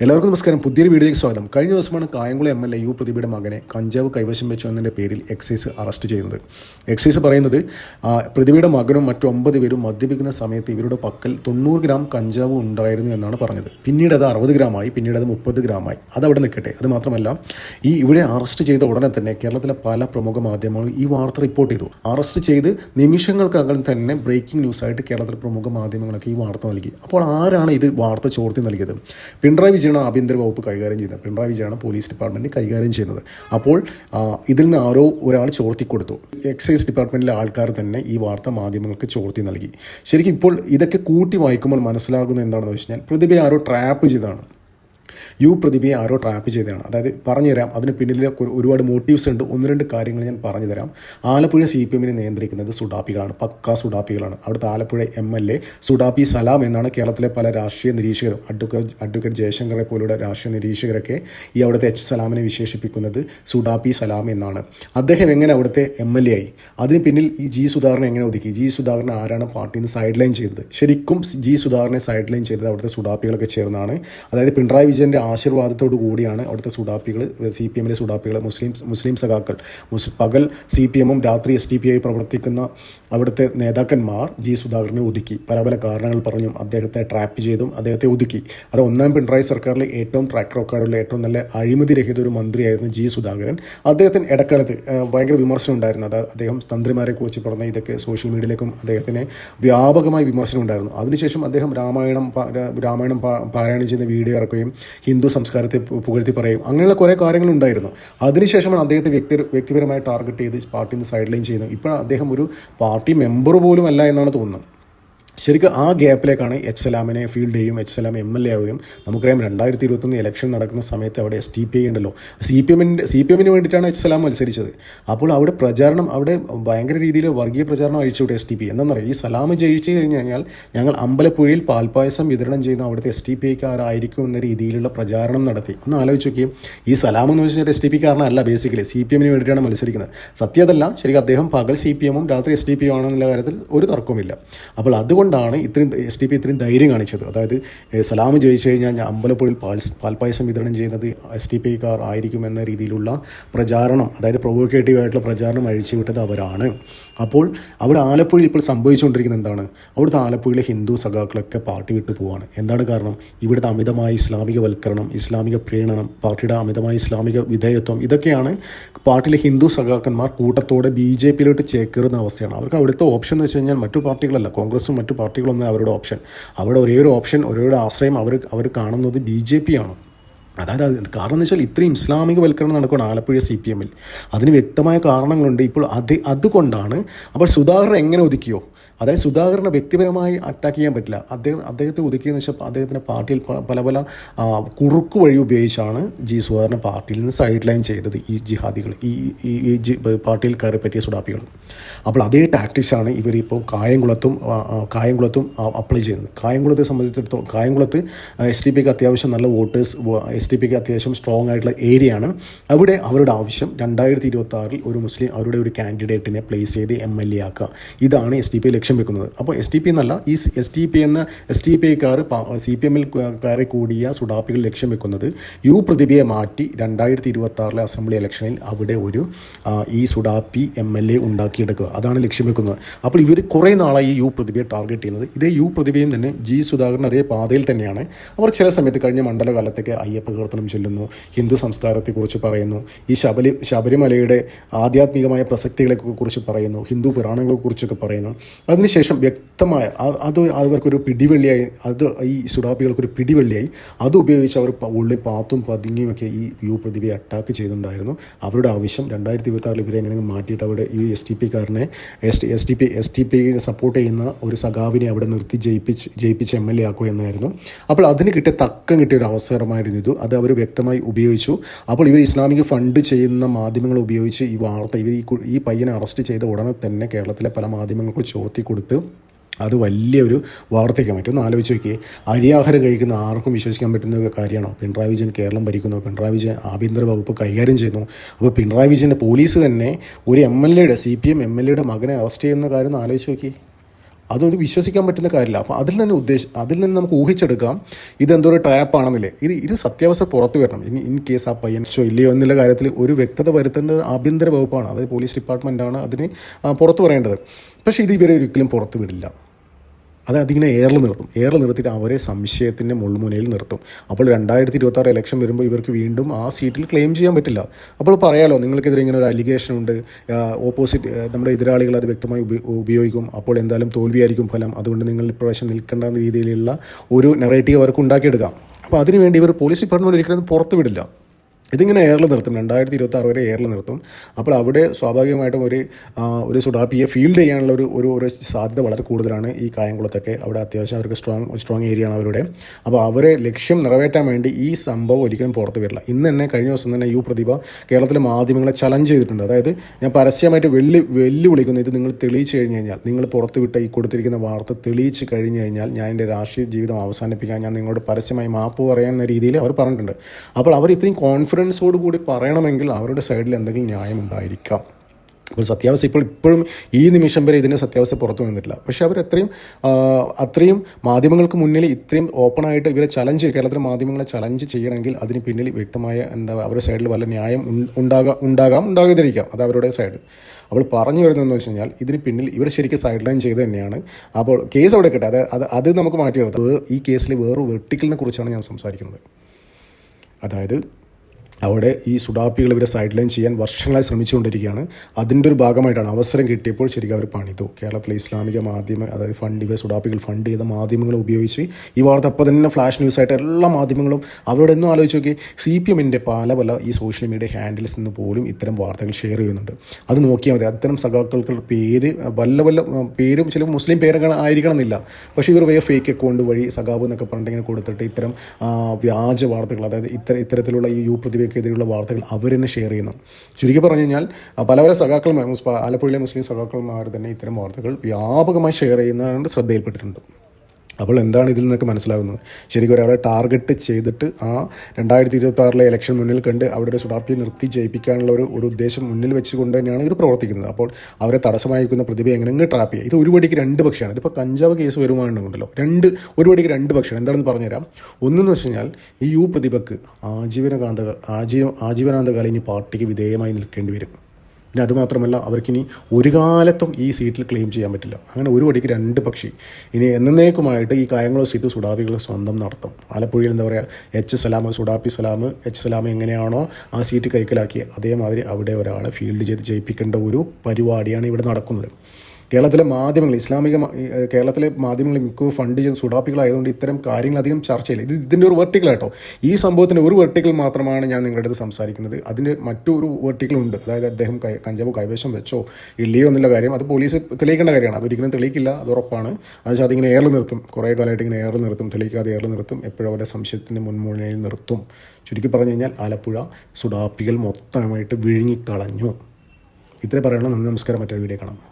എല്ലാവർക്കും നമസ്കാരം. പുതിയൊരു വീഡിയോയിലേക്ക് സ്വാഗതം. കഴിഞ്ഞ ദിവസമാണ് Kayamkulam M L A U പ്രതിഭയുടെ മകനെ കഞ്ചാവ് കൈവശം വെച്ചു എന്നതിന്റെ പേരിൽ എക്സൈസ് അറസ്റ്റ് ചെയ്യുന്നത് എക്സൈസ് പറയുന്നത് പ്രതിഭയുടെ മകനും മറ്റു ഒമ്പത് പേരും മദ്യപിക്കുന്ന സമയത്ത് ഇവരുടെ പക്കൽ തൊണ്ണൂറ് ഗ്രാം കഞ്ചാവ് ഉണ്ടായിരുന്നു എന്നാണ് പറഞ്ഞത്. പിന്നീട് അത് അറുപത് ഗ്രാമായി പിന്നീട് അത് മുപ്പത് ഗ്രാമായി. അത് അവിടെ നിൽക്കട്ടെ. അത് മാത്രമല്ല ഈ ഇവിടെ അറസ്റ്റ് ചെയ്ത ഉടനെ തന്നെ കേരളത്തിലെ പല പ്രമുഖ മാധ്യമങ്ങളും ഈ വാർത്ത റിപ്പോർട്ട് ചെയ്തു. അറസ്റ്റ് ചെയ്ത് നിമിഷങ്ങൾക്കകം തന്നെ ബ്രേക്കിംഗ് ന്യൂസായിട്ട് കേരളത്തിലെ പ്രമുഖ മാധ്യമങ്ങളൊക്കെ ഈ വാർത്ത നൽകി. അപ്പോൾ ആരാണ് ഇത് വാർത്ത ചോർത്തി നൽകിയത്? പിണറായി വിജയനാണ് ആഭ്യന്തര വകുപ്പ് കൈകാര്യം ചെയ്യുന്നത് പിണറായി വിജയനാണ് പോലീസ് ഡിപ്പാർട്ട്മെന്റ് കൈകാര്യം ചെയ്യുന്നത്. അപ്പോൾ ഇതിൽ നിന്ന് ആരോ ഒരാൾ ചോർത്തി കൊടുത്തു. എക്സൈസ് ഡിപ്പാർട്ട്മെന്റിലെ ആൾക്കാർ തന്നെ ഈ വാർത്ത മാധ്യമങ്ങൾക്ക് ചോർത്തി നൽകി. ശരിക്കും ഇപ്പോൾ ഇതൊക്കെ കൂട്ടി വായിക്കുമ്പോൾ മനസ്സിലാകുന്നത് എന്താണെന്ന് വെച്ച് കഴിഞ്ഞാൽ പ്രതിഭയെ ആരോ ട്രാപ്പ് ചെയ്തതാണ്. യു പ്രതിഭയെ ആരോ ട്രാപ്പ് ചെയ്തതാണ്. അതായത് പറഞ്ഞുതരാം അതിന് പിന്നിൽ ഒരുപാട് മോട്ടീവ്സ് ഉണ്ട്. ഒന്ന് രണ്ട് കാര്യങ്ങൾ ഞാൻ പറഞ്ഞു തരാം ആലപ്പുഴ സി പി എമ്മിനെ നിയന്ത്രിക്കുന്നത് സുഡാപ്പികളാണ്. പക്ക സുഡാപ്പികളാണ്. അവിടുത്തെ ആലപ്പുഴ എം എൽ എ സുഡാപ്പി സലാം എന്നാണ് കേരളത്തിലെ പല രാഷ്ട്രീയ നിരീക്ഷകരും. അഡ്വക്കേറ്റ് അഡ്വക്കേറ്റ് ജയശങ്കറെ പോലുള്ള രാഷ്ട്രീയ നിരീക്ഷകരൊക്കെ ഈ അവിടുത്തെ എച്ച് സലാമിനെ വിശേഷിപ്പിക്കുന്നത് സുഡാപ്പി സലാം എന്നാണ്. അദ്ദേഹം എങ്ങനെ അവിടുത്തെ എം എൽ എ ആയി? അതിന് പിന്നിൽ ഈ ജി സുധാകരനെ എങ്ങനെ ഒതുക്കി? ജി സുധാകരൻ ആരാണ് പാർട്ടിയിൽ നിന്ന് സൈഡ് ലൈൻ ചെയ്തത്? ശരിക്കും ജി സുധാകരനെ സൈഡ് ലൈൻ ചെയ്തത് അവിടുത്തെ സുഡാപ്പികളൊക്കെ ചേർന്നാണ്. അതായത് പിണറായി വിജയന്റെ ആശീർവാദത്തോടു കൂടിയാണ് അവിടുത്തെ സുഡാപ്പികൾ സി പി എമ്മിലെ സുഡാപ്പികൾ മുസ്ലിം മുസ്ലിം സഖാക്കൾ. മുസ് പകൽ സി പി എമ്മും രാത്രി എസ് ഡി പി ഐ പ്രവർത്തിക്കുന്ന അവിടുത്തെ നേതാക്കന്മാർ ജി സുധാകരനെ ഒതുക്കി. പല പല കാരണങ്ങൾ പറഞ്ഞും അദ്ദേഹത്തെ ട്രാപ്പ് ചെയ്തും അദ്ദേഹത്തെ ഒതുക്കി. അത് ഒന്നാം പിണറായി സർക്കാരിലെ ഏറ്റവും ട്രാക്ക് റെക്കോർഡുള്ള ഏറ്റവും നല്ല അഴിമതി രഹിത ഒരു മന്ത്രിയായിരുന്നു ജി സുധാകരൻ. അദ്ദേഹത്തിന് ഇടക്കാലത്ത് ഭയങ്കര വിമർശനം ഉണ്ടായിരുന്നു. അത് അദ്ദേഹം തന്ത്രിമാരെ കുറിച്ച് പറഞ്ഞ ഇതൊക്കെ സോഷ്യൽ മീഡിയയിലേക്കും അദ്ദേഹത്തിന് വ്യാപകമായി വിമർശനം ഉണ്ടായിരുന്നു. അതിനുശേഷം അദ്ദേഹം രാമായണം രാമായണം പാരായണം ചെയ്യുന്ന വീഡിയോ ഇറക്കുകയും ഹിന്ദു സംസ്കാരത്തെ പുകഴ്ത്തി പറയും. അങ്ങനെയുള്ള കുറേ കാര്യങ്ങളുണ്ടായിരുന്നു. അതിനുശേഷമാണ് അദ്ദേഹത്തെ വ്യക്തി വ്യക്തിപരമായി ടാർഗറ്റ് ചെയ്ത് പാർട്ടിയിൽ നിന്ന് സൈഡ് ലൈൻ ചെയ്യുന്നത് ഇപ്പോൾ അദ്ദേഹം ഒരു പാർട്ടി മെമ്പർ പോലും അല്ല എന്നാണ് തോന്നുന്നത്. ശരിക്കും ആ ഗ്യാപ്പിലേക്കാണ് എച്ച് സലാമിനെ ഫീൽഡ് ചെയ്യും H Salam M L A ആവുകയും. നമുക്കറിയാം രണ്ടായിരത്തി ഇരുപത്തൊന്ന് ഇലക്ഷൻ നടക്കുന്ന സമയത്ത് അവിടെ എസ് ടി പി ഐ ഉണ്ടല്ലോ. സി പി എമ്മിന്റെ സി പി എമ്മിന് വേണ്ടിയിട്ടാണ് എച്ച് സലാം മത്സരിച്ചത്. അപ്പോൾ അവിടെ പ്രചാരണം അവിടെ ഭയങ്കര രീതിയിൽ വർഗീയ പ്രചാരണം അഴിച്ചുവിട്ടു എസ് ടി പി എന്നറിയാം ഈ സലാം ജയിച്ചു കഴിഞ്ഞ് കഴിഞ്ഞാൽ ഞങ്ങൾ അമ്പലപ്പുഴയിൽ പാൽപ്പായസം വിതരണം ചെയ്യുന്ന അവിടുത്തെ എസ് ടി പി ഐക്കാരായിരിക്കും എന്ന രീതിയിലുള്ള പ്രചാരണം നടത്തി. ഒന്ന് ആലോചിച്ച് നോക്കിയും. ഈ സലാം എന്ന് വെച്ചാൽ എസ് ടി പി കാരനല്ല ബേസിക്കലി സി പി എമ്മിന് വേണ്ടിയിട്ടാണ് മത്സരിക്കുന്നത്. സത്യതല്ല ശരിക്കും അദ്ദേഹം പകൽ സി പി എമ്മും രാത്രി എസ് ടി പി ആണെന്നുള്ള കാര്യത്തിൽ ഒരു തർക്കവുമില്ല. അപ്പോൾ അതുകൊണ്ടാണ് ഇത്രയും എസ് ടി പി ഇത്രയും ധൈര്യം കാണിച്ചത്. അതായത് സലാം ജയിച്ചു കഴിഞ്ഞാൽ ഞാൻ അമ്പലപ്പുഴയിൽ പാൽ പാൽപ്പായസം വിതരണം ചെയ്യുന്നത് എസ് ടി പി കാർ ആയിരിക്കും എന്ന രീതിയിലുള്ള പ്രചാരണം അതായത് പ്രൊവോക്കേറ്റീവ് ആയിട്ടുള്ള പ്രചാരണം അഴിച്ചുവിട്ടത് അവരാണ്. അപ്പോൾ അവിടെ ആലപ്പുഴയിൽ ഇപ്പോൾ സംഭവിച്ചുകൊണ്ടിരിക്കുന്നത് എന്താണ്? അവിടുത്തെ ആലപ്പുഴയിലെ ഹിന്ദു സഖാക്കളൊക്കെ പാർട്ടി വിട്ടു പോവാണ്. എന്താണ് കാരണം? ഇവിടുത്തെ അമിതമായ ഇസ്ലാമികവൽക്കരണം ഇസ്ലാമിക പ്രീണനം പാർട്ടിയുടെ അമിതമായ ഇസ്ലാമിക വിധേയത്വം ഇതൊക്കെയാണ് പാർട്ടിയിലെ ഹിന്ദു സഖാക്കന്മാർ കൂട്ടത്തോടെ ബി ജെ പിയിലോട്ട് ചേക്കേറുന്ന അവസ്ഥയാണ്. അവർക്ക് അവിടുത്തെ ഓപ്ഷൻ എന്ന് വെച്ച് കഴിഞ്ഞാൽ മറ്റു പാർട്ടികളല്ല കോൺഗ്രസും മറ്റു പാർട്ടികളൊന്നും അവരുടെ ഓപ്ഷൻ. അവിടെ ഒരേ ഒരു ഓപ്ഷൻ ഒരേ ആശ്രയം അവർ അവർ കാണുന്നത് ബി ജെ പി ആണ് അതായത് അത് കാരണം എന്ന് വെച്ചാൽ ഇത്രയും ഇസ്ലാമിക വൽക്കരണം നടക്കുകയാണ് ആലപ്പുഴ സി പി എമ്മിൽ. അതിന് വ്യക്തമായ കാരണങ്ങളുണ്ട്. ഇപ്പോൾ അത് അതുകൊണ്ടാണ്. അപ്പോൾ സുധാകരൻ എങ്ങനെ ഒതുക്കിയോ? അതായത് സുധാകരനെ വ്യക്തിപരമായി അറ്റാക്ക് ചെയ്യാൻ പറ്റില്ല. അദ്ദേഹം അദ്ദേഹത്തെ ഒതുക്കിയെന്ന് വെച്ചാൽ അദ്ദേഹത്തിന്റെ പാർട്ടിയിൽ പല പല കുറുക്ക് വഴി ഉപയോഗിച്ചാണ് ജി സുധാകരനെ പാർട്ടിയിൽ നിന്ന് സൈഡ് ലൈൻ ചെയ്തത് ഈ ജിഹാദികൾ ഈ ഈ ജി പാർട്ടിയിൽ കയറി പറ്റിയ സുഡാപ്പികൾ. അപ്പോൾ അതേ ടാക്ടിക്സാണ് ഇവരിപ്പോൾ കായംകുളത്തും കായംകുളത്തും അപ്ലൈ ചെയ്യുന്നത്. കായംകുളത്തെ സംബന്ധിച്ചിടത്തോളം കായംകുളത്ത് എസ് ഡി പിക്ക് അത്യാവശ്യം നല്ല വോട്ടേഴ്സ് എസ് ഡി പിക്ക് അത്യാവശ്യം സ്ട്രോങ് ആയിട്ടുള്ള ഏരിയയാണ് അവിടെ അവരുടെ ആവശ്യം രണ്ടായിരത്തി ഇരുപത്തി ഒരു മുസ്ലിം അവരുടെ ഒരു കാൻഡിഡേറ്റിനെ പ്ലേസ് ചെയ്ത് എം എൽ എ ആക്കുക. ഇതാണ് എസ് ഡി പി ലക്ഷ്യം. വെക്കുന്നത്. അപ്പോൾ എസ് ടി പി എന്നല്ല ഈ എസ് ടി പി എന്ന എസ് ടി പി ഐക്കാർ സി പി എമ്മിൽ കയറി കൂടിയ സുഡാപ്പികൾ ലക്ഷ്യം വെക്കുന്നത് യു പ്രതിഭയെ മാറ്റി രണ്ടായിരത്തി ഇരുപത്തി ആറിലെ അസംബ്ലി ഇലക്ഷനിൽ അവിടെ ഒരു ഈ സുഡാപ്പി എം എൽ എ ഉണ്ടാക്കിയെടുക്കുക. അതാണ് ലക്ഷ്യം വെക്കുന്നത്. അപ്പോൾ ഇവർ കുറേ നാളായി ഈ യു പ്രതിഭയെ ടാർഗറ്റ് ചെയ്യുന്നത്. ഇതേ യു പ്രതിഭയും തന്നെ ജി സുധാകരൻ അതേ പാതയിൽ തന്നെയാണ്. അവർ ചില സമയത്ത് കഴിഞ്ഞ മണ്ഡലകാലത്തേക്ക് അയ്യപ്പ കീർത്തനം ചൊല്ലുന്നു ഹിന്ദു സംസ്കാരത്തെക്കുറിച്ച് പറയുന്നു ഈ ശബരി ശബരിമലയുടെ ആധ്യാത്മികമായ പ്രസക്തികളെ കുറിച്ച് പറയുന്നു ഹിന്ദു പുരാണങ്ങളെക്കുറിച്ചൊക്കെ പറയുന്നു. അതിനുശേഷം വ്യക്തമായ അത് അവർക്കൊരു പിടിവള്ളിയായി അത് ഈ സുഡാപ്പികൾക്കൊരു പിടിവള്ളിയായി. അത് ഉപയോഗിച്ച് അവർ ഉള്ളി പാത്തും പതുങ്ങിയുമൊക്കെ ഈ യു പ്രതിഭയെ അറ്റാക്ക് ചെയ്തിട്ടുണ്ടായിരുന്നു. അവരുടെ ആവശ്യം രണ്ടായിരത്തി ഇരുപത്തി ഇവരെ എങ്ങനെ മാറ്റിയിട്ട് അവിടെ ഈ S T പിക്കാരനെ S T S T P S T P support ചെയ്യുന്ന ഒരു സഖാവിനെ അവിടെ നിർത്തി ജയിപ്പിച്ച് ജയിപ്പിച്ച് എം എൽ എ ആക്കുക എന്നായിരുന്നു. അപ്പോൾ അതിന് കിട്ടിയ തക്കം കിട്ടിയ ഒരു അവസരമായിരുന്നു ഇത്. അത് അവർ വ്യക്തമായി ഉപയോഗിച്ചു. അപ്പോൾ ഇവർ ഇസ്ലാമിക് ഫണ്ട് ചെയ്യുന്ന മാധ്യമങ്ങൾ ഉപയോഗിച്ച് ഈ വാർത്ത ഇവർ ഈ പയ്യനെ അറസ്റ്റ് ചെയ്ത ഉടനെ തന്നെ കേരളത്തിലെ പല മാധ്യമങ്ങൾക്ക് ചോർത്തി കൊടുത്ത് അത് വലിയൊരു വാർത്തയ്ക്കാൻ പറ്റും ഒന്ന് ആലോചിച്ച് നോക്കിയേ. അരിയാഹാരം കഴിക്കുന്ന ആർക്കും വിശ്വസിക്കാൻ പറ്റുന്ന കാര്യമാണോ? പിണറായി വിജയൻ കേരളം ഭരിക്കുന്നു. പിണറായി വിജയൻ ആഭ്യന്തര വകുപ്പ് കൈകാര്യം ചെയ്യുന്നു. അപ്പോൾ പിണറായി വിജയന്റെ പോലീസ് തന്നെ ഒരു എം എൽ എയുടെ C P M M L എയുടെ മകനെ അറസ്റ്റ് ചെയ്യുന്ന കാര്യം ഒന്ന് ആലോചിച്ച് നോക്കി അതൊന്നും വിശ്വസിക്കാൻ പറ്റുന്ന കാര്യമില്ല. അപ്പോൾ അതിൽ നിന്ന് ഉദ്ദേശം അതിൽ നിന്ന് നമുക്ക് ഊഹിച്ചെടുക്കാം ഇതെന്തോ ഒരു ട്രാപ്പാണെന്നില്ലേ ഇത് ഇത് സത്യാവസ്ഥ പുറത്തു വരണം. ഇനി ഇൻ കേസ് ആ പയ്യൻ ചോ ഇല്ലയോ എന്നുള്ള കാര്യത്തിൽ ഒരു വ്യക്തത വരുത്തേണ്ടത് ആഭ്യന്തര വകുപ്പാണ്. അതായത് പോലീസ് ഡിപ്പാർട്ട്മെന്റാണ് അതിന് പുറത്തു പറയേണ്ടത്. പക്ഷേ ഇത് ഇവരെ ഒരിക്കലും പുറത്തു വിടില്ല. അത് അതിങ്ങനെ എയറിൽ നിർത്തും. എയറിൽ നിർത്തിയിട്ട് അവരെ സംശയത്തിന്റെ മുൾമുനയിൽ നിർത്തും. അപ്പോൾ രണ്ടായിരത്തി ഇരുപത്തി ആറ് ഇലക്ഷൻ വരുമ്പോൾ ഇവർക്ക് വീണ്ടും ആ സീറ്റിൽ ക്ലെയിം ചെയ്യാൻ പറ്റില്ല. അപ്പോൾ പറയാലോ നിങ്ങൾക്കെതിരെ ഇങ്ങനെ ഒരു അലിഗേഷൻ ഉണ്ട്. ഓപ്പോസിറ്റ് നമ്മുടെ എതിരാളികൾ അത് വ്യക്തമായി ഉപയോഗിക്കും. അപ്പോൾ എന്തായാലും തോൽവിയായിരിക്കും ഫലം. അതുകൊണ്ട് നിങ്ങൾ ഇപ്രാവശ്യം നിൽക്കേണ്ട രീതിയിലുള്ള ഒരു നെറേറ്റീവ് അവർക്ക് ഉണ്ടാക്കിയെടുക്കാം. അപ്പോൾ അതിനുവേണ്ടി ഇവർ പോലീസ് ഡിപ്പാർട്ട്മെന്റ് ഒരിക്കലും പുറത്ത് വിടില്ല ഇതിങ്ങനെ എയറിൽ നിർത്തും. രണ്ടായിരത്തി ഇരുപത്തി ആറ് വരെ എയറിൽ നിർത്തും. അപ്പോൾ അവിടെ സ്വാഭാവികമായിട്ടും ഒരു ഒരു സുഡാപ്പിയെ ഫീൽഡ് ചെയ്യാനുള്ള ഒരു ഒരു ഒരു സാധ്യത വളരെ കൂടുതലാണ് ഈ കായംകുളത്തൊക്കെ. അവിടെ അത്യാവശ്യം അവർക്ക് സ്ട്രോങ് സ്ട്രോങ് ഏരിയ ആണ് അവരുടെ. അപ്പോൾ അവരെ ലക്ഷ്യം നിറവേറ്റാൻ വേണ്ടി ഈ സംഭവം ഒരിക്കലും പുറത്ത് വരില്ല. ഇന്ന് തന്നെ കഴിഞ്ഞ ദിവസം തന്നെ യു പ്രതിഭ കേരളത്തിലെ മാധ്യമങ്ങളെ ചലഞ്ച് ചെയ്തിട്ടുണ്ട്. അതായത് ഞാൻ പരസ്യമായിട്ട് വെള്ളി വെല്ലുവിളിക്കുന്നു. ഇത് നിങ്ങൾ തെളിയിച്ചു കഴിഞ്ഞ് കഴിഞ്ഞാൽ നിങ്ങൾ പുറത്ത് വിട്ട ഈ കൊടുത്തിരിക്കുന്ന വാർത്ത തെളിയിച്ച് കഴിഞ്ഞ് കഴിഞ്ഞാൽ ഞാൻ എന്റെ രാഷ്ട്രീയ ജീവിതം അവസാനിപ്പിക്കാൻ ഞാൻ നിങ്ങളോട് പരസ്യമായി മാപ്പ് പറയുന്ന രീതിയിൽ അവർ പറഞ്ഞിട്ടുണ്ട്. അപ്പോൾ അവർ ഇത്രയും കോൺഫിഡൻസോട് കൂടി പറയണമെങ്കിൽ അവരുടെ സൈഡിൽ എന്തെങ്കിലും ന്യായം ഉണ്ടായിരിക്കാം. ഇപ്പോൾ സത്യാവസ്ഥ ഇപ്പോൾ ഇപ്പോഴും ഈ നിമിഷം വരെ ഇതിന്റെ സത്യാവസ്ഥ പുറത്തു വന്നിട്ടില്ല. പക്ഷേ അവർ അത്രയും അത്രയും മാധ്യമങ്ങൾക്ക് മുന്നിൽ ഇത്രയും ഓപ്പണായിട്ട് ഇവരെ ചലഞ്ച് കേരളത്തിലെ മാധ്യമങ്ങളെ ചലഞ്ച് ചെയ്യണമെങ്കിൽ അതിന് പിന്നിൽ വ്യക്തമായ എന്താ അവരുടെ സൈഡിൽ വല്ല ന്യായം ഉണ്ടാകാം ഉണ്ടാകാം ഉണ്ടാകാതിരിക്കാം. അത് അവരുടെ സൈഡ് അവൾ പറഞ്ഞു വരുന്നതെന്ന് വെച്ച് കഴിഞ്ഞാൽ ഇതിന് പിന്നിൽ ഇവർ ശരിക്കും സൈഡ് ലൈൻ ചെയ്ത് തന്നെയാണ്. അപ്പോൾ കേസ് അവിടെ കിട്ടെ. അത് അത് അത് നമുക്ക് മാറ്റി നിർത്താം. ഈ കേസിൽ വേറൊരു വെർട്ടിക്കലിനെ കുറിച്ചാണ് ഞാൻ സംസാരിക്കുന്നത്. അതായത് അവിടെ ഈ സുഡാപ്പികൾ ഇവരെ സൈഡ് ലൈൻ ചെയ്യാൻ വർഷങ്ങളായി ശ്രമിച്ചുകൊണ്ടിരിക്കുകയാണ്. അതിന്റെ ഒരു ഭാഗമായിട്ടാണ് അവസരം കിട്ടിയപ്പോൾ ശരിക്കും അവർ പണിതു. കേരളത്തിലെ ഇസ്ലാമിക മാധ്യമ അതായത് ഫണ്ട് ഇവ സുഡാപ്പികൾ ഫണ്ട് ചെയ്ത മാധ്യമങ്ങളെ ഉപയോഗിച്ച് ഈ വാർത്ത അപ്പോൾ തന്നെ ഫ്ലാഷ് ന്യൂസായിട്ട് എല്ലാ മാധ്യമങ്ങളും അവരോട് എന്നും ആലോചിച്ച് നോക്കി. സി പി എമ്മിന്റെ പല പല ഈ സോഷ്യൽ മീഡിയ ഹാൻഡിൽസ് നിന്ന് പോലും ഇത്തരം വാർത്തകൾ ഷെയർ ചെയ്യുന്നുണ്ട്. അത് നോക്കിയാൽ മതി. അത്തരം സഖാക്കൾക്ക് പേര് വല്ല വല്ല പേരും ചില മുസ്ലിം പേരുകൾ ആയിരിക്കണം എന്നില്ല. പക്ഷേ ഇവർ വേ ഫേക്ക് അക്കൗണ്ട് വഴി സഖാബ് എന്നൊക്കെ പറഞ്ഞിട്ട് ഇങ്ങനെ കൊടുത്തിട്ട് ഇത്തരം വ്യാജ വാർത്തകൾ അതായത് ഇത്തരം ഇത്തരത്തിലുള്ള ഈ യു പ്രതിഭയ്ക്കെതിരെയുള്ള വാർത്തകൾ അവർ തന്നെ ഷെയർ ചെയ്യുന്നു. ചുരുക്കി പറഞ്ഞു കഴിഞ്ഞാൽ പല പല സഖാക്കളും ആലപ്പുഴയിലെ മുസ്ലിം സഖാക്കളുമാർ തന്നെ ഇത്തരം വാർത്തകൾ വ്യാപകമായി ഷെയർ ചെയ്യുന്നതാണ് ശ്രദ്ധയിൽപ്പെട്ടിട്ടുണ്ട്. അപ്പോൾ എന്താണ് ഇതിൽ നിന്നൊക്കെ മനസ്സിലാകുന്നത്? ശരിക്കും ഒരാളെ ടാർഗറ്റ് ചെയ്തിട്ട് ആ രണ്ടായിരത്തി ഇരുപത്തി ഇലക്ഷൻ മുന്നിൽ കണ്ട് അവിടെ ഒരു നിർത്തി ജയിപ്പിക്കാനുള്ള ഒരു ഒരു ഉദ്ദേശം മുന്നിൽ വെച്ചുകൊണ്ട് തന്നെയാണ് ഇവർ പ്രവർത്തിക്കുന്നത്. അപ്പോൾ അവരെ തടസ്സമായിരിക്കുന്ന പ്രതിഭയെ എങ്ങനെ ട്രാപ്പ് ചെയ്യുക ഇത് ഒരു വടിക്ക് രണ്ട് പക്ഷമാണ് ഇതിപ്പോൾ കഞ്ചാവ് കേസ് വരുവാണെന്നുണ്ടല്ലോ. രണ്ട് ഒരു വടിക്ക് രണ്ട് പക്ഷമാണ് എന്താണെന്ന് പറഞ്ഞുതരാം. ഒന്നെന്ന് വെച്ച് കഴിഞ്ഞാൽ ഈ യു പ്രതിഭക്ക് ആജീവനകാന്ത ആജീവ ആജീവനാന്തകാലം ഇനി പാർട്ടിക്ക് വിധേയമായി നിൽക്കേണ്ടി വരും. പിന്നെ അതുമാത്രമല്ല അവർക്കിനി ഒരു കാലത്തും ഈ സീറ്റിൽ ക്ലെയിം ചെയ്യാൻ പറ്റില്ല. അങ്ങനെ ഒരു വടിക്ക് രണ്ട് പക്ഷി. ഇനി എന്നേക്കുമായിട്ട് ഈ കായംകുളം സീറ്റ് സുഡാപ്പികൾ സ്വന്തം നടത്തും. ആലപ്പുഴയിൽ എന്താ പറയുക എച്ച് സലാം സുഡാപ്പി സലാം എച്ച് സലാം എങ്ങനെയാണോ ആ സീറ്റ് കൈക്കലാക്കി അതേമാതിരി അവിടെ ഒരാളെ ഫീൽഡ് ചെയ്ത് ജയിപ്പിക്കേണ്ട ഒരു പരിപാടിയാണ് ഇവിടെ നടക്കുന്നത്. കേരളത്തിലെ മാധ്യമങ്ങൾ ഇസ്ലാമിക കേരളത്തിലെ മാധ്യമങ്ങൾ മിക്കവും ഫണ്ട് ചെയ്ത് സുഡാപ്പികളായതുകൊണ്ട് ഇത്തരം കാര്യങ്ങൾ അധികം ചർച്ചയില്ല. ഇത് ഇതിന്റെ ഒരു വെർട്ടിക്കൽ കേട്ടോ ഈ സംഭവത്തിന്റെ ഒരു വെർട്ടിക്കൽ മാത്രമാണ് ഞാൻ നിങ്ങളുടെ അടുത്ത് സംസാരിക്കുന്നത്. അതിന്റെ മറ്റൊരു വെർട്ടിക്കൽ ഉണ്ട്. അതായത് അദ്ദേഹം കഞ്ചാവ് കൈവശം വെച്ചോ ഇല്ലയോ എന്നുള്ള കാര്യം അത് പോലീസ് തെളിയിക്കേണ്ട കാര്യമാണ്. അതൊരിക്കലും തെളിയിക്കില്ല. അത് ഉറപ്പാണ്. അത് അതിങ്ങനെ ഏറിൽ നിർത്തും. കുറേ കാലമായിട്ട് ഇങ്ങനെ ഏറിൽ നിർത്തും. തെളിയിക്കാതെ ഏറിൽ നിർത്തും. എപ്പോഴും അവരുടെ സംശയത്തിന്റെ മുൻമുനയിൽ നിർത്തും. ചുരുക്കി പറഞ്ഞു കഴിഞ്ഞാൽ ആലപ്പുഴ സുഡാപ്പികൾ മൊത്തമായിട്ട് വിഴുങ്ങിക്കളഞ്ഞു. ഇത്രേ പറയണം? നന്ദി നമസ്കാരം. മറ്റൊരു വീഡിയോ കാണാം.